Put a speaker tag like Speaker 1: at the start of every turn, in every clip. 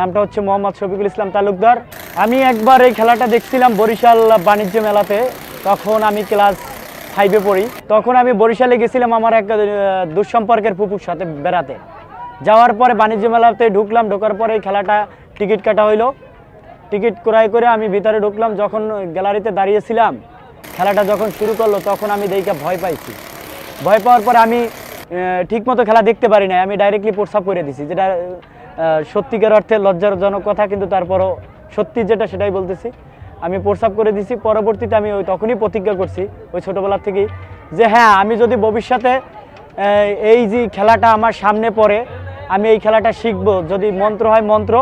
Speaker 1: নামটা হচ্ছে মোহাম্মদ শফিকুল ইসলাম তালুকদার। আমি একবার এই খেলাটা দেখছিলাম বরিশাল বাণিজ্য মেলাতে। তখন আমি ক্লাস ফাইভে পড়ি। তখন আমি বরিশালে গেছিলাম আমার এক দুঃসম্পর্কের পুপুর সাথে বেড়াতে। যাওয়ার পরে বাণিজ্য মেলাতে ঢুকলাম, ঢোকার পরে এই খেলাটা টিকিট কাটা হইল। টিকিট ক্রয় করে আমি ভিতরে ঢুকলাম, যখন গ্যালারিতে দাঁড়িয়েছিলাম, খেলাটা যখন শুরু করল, তখন আমি দেখে ভয় পাইছি। ভয় পাওয়ার পরে আমি ঠিক মতো খেলা দেখতে পারি না আমি ডাইরেক্টলি প্রস্রাব করে দিছি, যেটা সত্যিকার অর্থে লজ্জারজনক কথা, কিন্তু তারপরও সত্যি যেটা সেটাই বলতেছি। আমি প্রস্রাব করে দিছি, পরবর্তীতে আমি ওই তখনই প্রতিজ্ঞা করছি, ওই ছোটোবেলার থেকেই, যে হ্যাঁ আমি যদি ভবিষ্যতে এই যে খেলাটা আমার সামনে পড়ে, আমি এই খেলাটা শিখব, যদি মন্ত্র হয় মন্ত্র,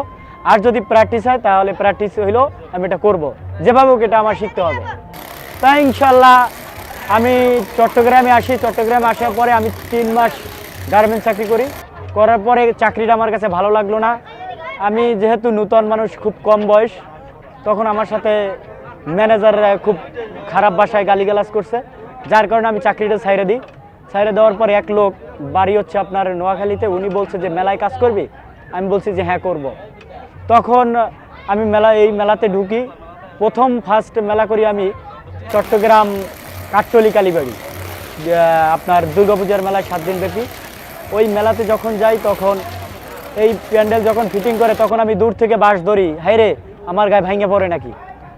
Speaker 1: আর যদি প্র্যাকটিস হয় তাহলে প্র্যাকটিস হইলেও আমি এটা করব। যেভাবে হোক এটা আমার শিখতে হবে। তাই ইনশাল্লাহ আমি চট্টগ্রামে আসি, চট্টগ্রামে আসার পরে আমি তিন মাস গার্মেন্টস চাকরি করি। করার পরে চাকরিটা আমার কাছে ভালো লাগল না। আমি যেহেতু নূতন মানুষ, খুব কম বয়স, তখন আমার সাথে ম্যানেজাররা খুব খারাপ ভাষায় গালিগালাজ করছে, যার কারণে আমি চাকরিটা ছাইরে দিই। ছাইরে দেওয়ার পর এক লোক, বাড়ি হচ্ছে আপনার নোয়াখালীতে, উনি বলছে যে, মেলায় কাজ করবি? আমি বলছি যে হ্যাঁ করব। তখন আমি মেলা, এই মেলাতে ঢুকি। প্রথম ফার্স্ট মেলা করি আমি চট্টগ্রাম কাঠটলি কালীবাড়ি। আপনার দুর্গাপূজার মেলায় সাত দিন ব্যাপী ওই মেলাতে যখন যাই তখন, এই প্যান্ডেল যখন ফিটিং করে তখন আমি দূর থেকে বাঁশ ধরি। হাই রে, আমার গায়ে ভেঙে পড়ে নাকি?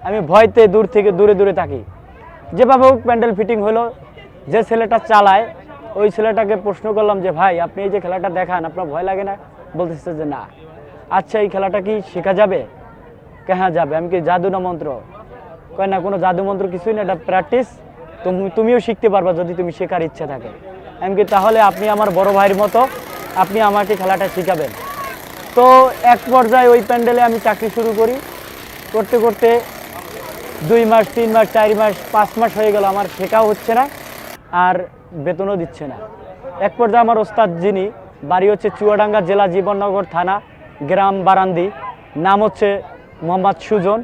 Speaker 1: আমি ভয়তে দূর থেকে দূরে দূরে থাকি। যেভাবে হোক প্যান্ডেল ফিটিং হলো, যে ছেলেটা চালায়, ওই ছেলেটাকে প্রশ্ন করলাম যে, ভাই, আপনি এই যে খেলাটা দেখান, আপনার ভয় লাগে না? বলতেছে যে, না। আচ্ছা এই খেলাটা কি শেখা যাবে? কে হ্যাঁ যাবে। আমি কি জাদু না মন্ত্র? কয় না, কোনো জাদু মন্ত্র কিছুই না, এটা প্র্যাকটিস তুমি, তুমিও শিখতে পারবা যদি তুমি শেখার ইচ্ছে থাকে। আমি কি, তাহলে আপনি আমার বড় ভাইয়ের মতো আপনি আমাকে খেলাটা শেখাবেন। তো এক পর্যায়ে ওই প্যান্ডেলে আমি চাকরি শুরু করি। করতে করতে দুই মাস, তিন মাস, চার মাস, পাঁচ মাস হয়ে গেল, আমার শেখাও হচ্ছে না আর বেতনও দিচ্ছে না। এক পর্যায়ে আমার ওস্তাদ যিনি, বাড়ি হচ্ছে চুয়াডাঙ্গা জেলা জীবননগর থানা, গ্রাম বারান্দি, নাম হচ্ছে মোহাম্মদ সুজন।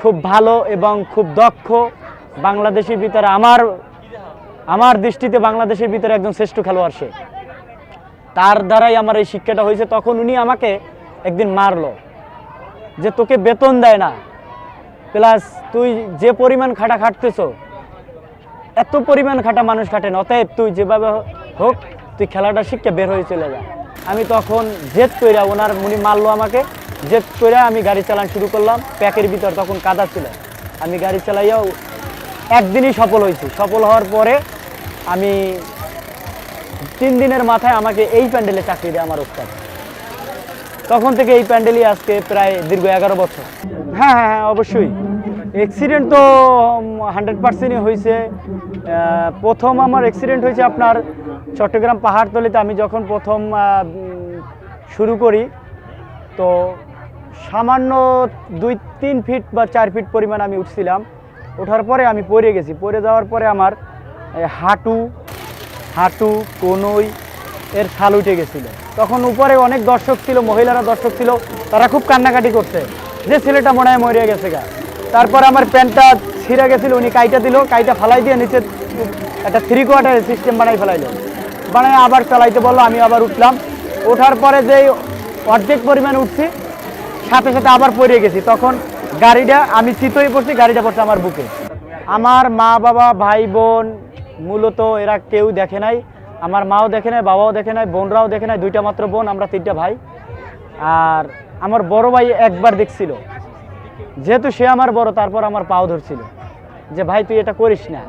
Speaker 1: খুব ভালো এবং খুব দক্ষ বাংলাদেশের ভিতরে আমার আমার দৃষ্টিতে বাংলাদেশের ভিতরে একজন শ্রেষ্ঠ খেলোয়াড় সে। তার দ্বারাই আমার এই শিক্ষাটা হয়েছে। তখন উনি আমাকে একদিন মারলো যে, তোকে বেতন দেয় না। প্লাস তুই যে পরিমাণ খাটা খাটতেছ, এত পরিমাণ খাটা মানুষ খাটে না। অতএব তুই যেভাবে হোক, তুই খেলাটা শিখে বের হয়ে চলে যা। আমি তখন জেদ কইরা ওনার, উনি মারলো আমাকে। জেদ কইরা আমি গাড়ি চালান শুরু করলাম। প্যাকের ভিতর তখন কাদা ছিল। আমি গাড়ি চালাইয়াও একদিনই সফল হয়েছি সফল হওয়ার পরে আমি তিন দিনের মাথায় আমাকে এই প্যান্ডেলে চাকরি দেয় আমার ওস্তাদ। তখন থেকে এই প্যান্ডেলই আজকে প্রায় দীর্ঘ এগারো বছর। হ্যাঁ হ্যাঁ হ্যাঁ অবশ্যই। অ্যাক্সিডেন্ট তো হান্ড্রেড পার্সেন্টই হয়েছে প্রথম আমার অ্যাক্সিডেন্ট হয়েছে আপনার চট্টগ্রাম পাহাড়তলিতে। আমি যখন প্রথম শুরু করি, তো সামান্য দুই, তিন ফিট বা চার ফিট পরিমাণ আমি উঠছিলাম। ওঠার পরে আমি পড়ে গেছি। পড়ে যাওয়ার পরে আমার হাঁটু হাঁটু, কনুই, এর ছাল উঠে গেছিল। তখন উপরে অনেক দর্শক ছিল, মহিলারা দর্শক ছিল, তারা খুব কান্নাকাটি করছে। যে ছেলেটা মনে হয় মরে গেছে গা। তারপর আমার প্যান্টটা ছিঁড়ে গেছিল, উনি কাইটা দিল, কাইটা ফালাই দিয়ে নিচে একটা থ্রি কোয়ার্টার সিস্টেম বানাই ফেলাইলো। বানাই আবার চালাইতে বলল, আমি আবার উঠলাম। ওঠার পরে যেই অর্ধেক পরিমাণ উঠছি, সাথে সাথে আবার পড়ে গেছি। তখন গাড়িটা, আমি চিতই পড়ছি, গাড়িটা পড়ছে আমার বুকে। আমার মা বাবা ভাই বোন মূলত এরা কেউ দেখে নাই, আমার মাও দেখে নাই, বাবাও দেখে নাই, বোনরাও দেখে নাই, দুইটা মাত্র বোন, আমরা তিনটা ভাই। আর আমার বড় ভাই একবার দেখছিল। যেহেতু সে আমার বড়, তারপর আমার পাও ধরছিল। যে ভাই, তুই এটা করিস না।